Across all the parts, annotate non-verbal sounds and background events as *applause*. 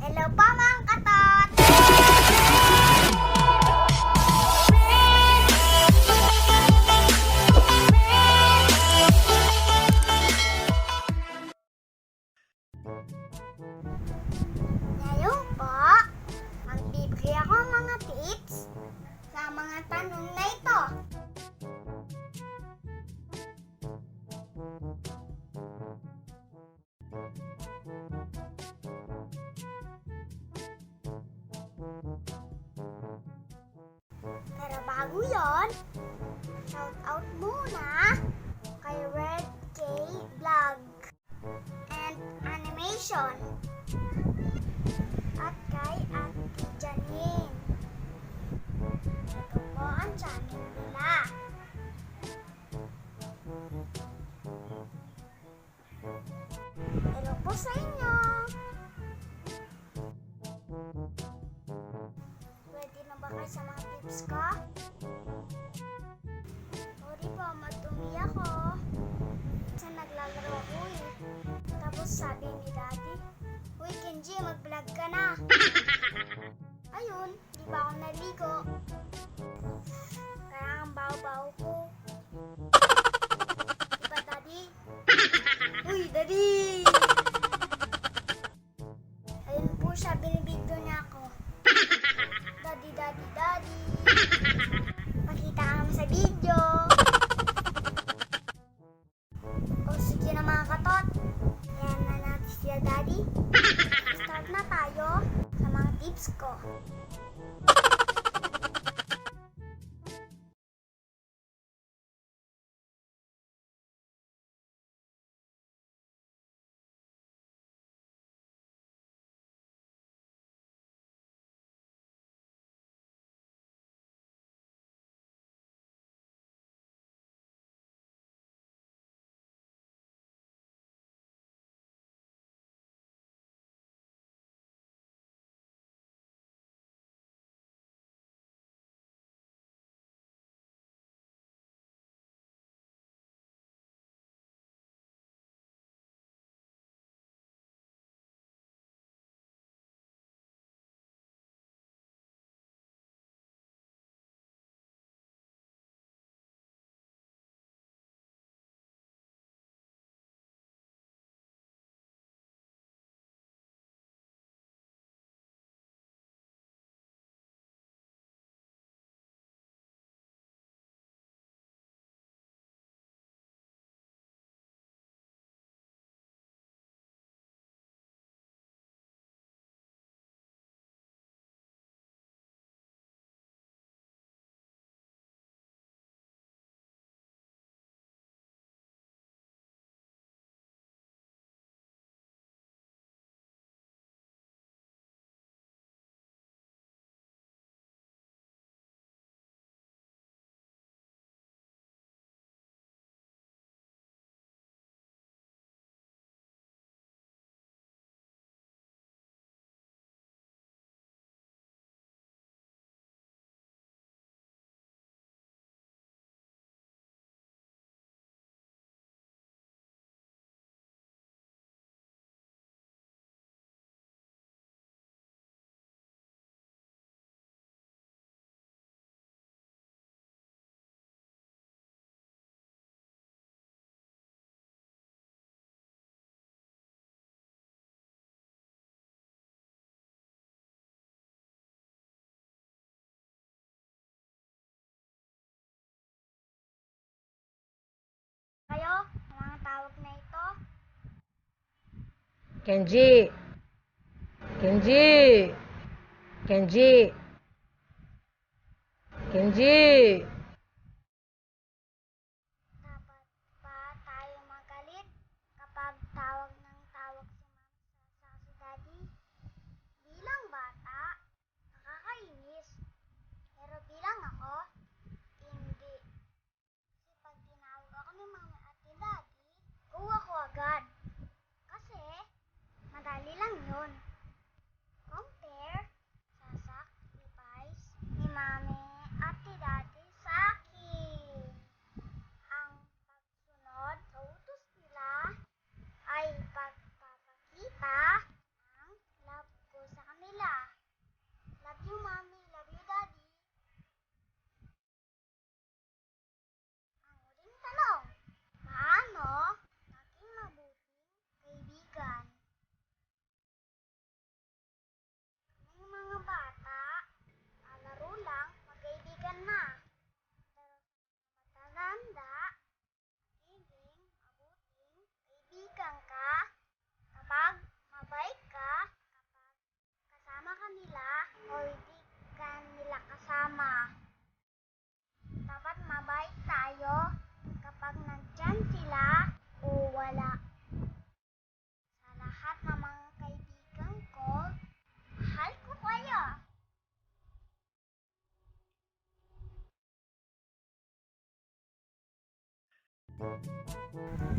Hello po mga katot! Bago yon, shout out muna kay Red K Vlog and Animation at kay Auntie Janine. Ito po ang channel nila. Hello po sa inyo. Ready na ba kayo sa mga tips ko? Ako. Sa naglalaro ako eh. Tapos sabi ni Daddy, Uy, Kenji, mag-vlog ka na. *laughs* Ayun, di ba ako naligo? Ko. *laughs* Kenji. Kenji. Kenji. Kenji. dapat madali lang yun.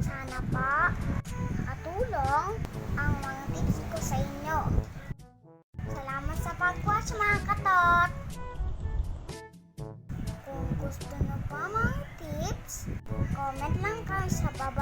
Sana pa nakatulong ang mga tips ko sa inyo. Salamat sa pag-watch mga katot! Kung gusto nyo pa mga tips, comment lang kayo sa baba.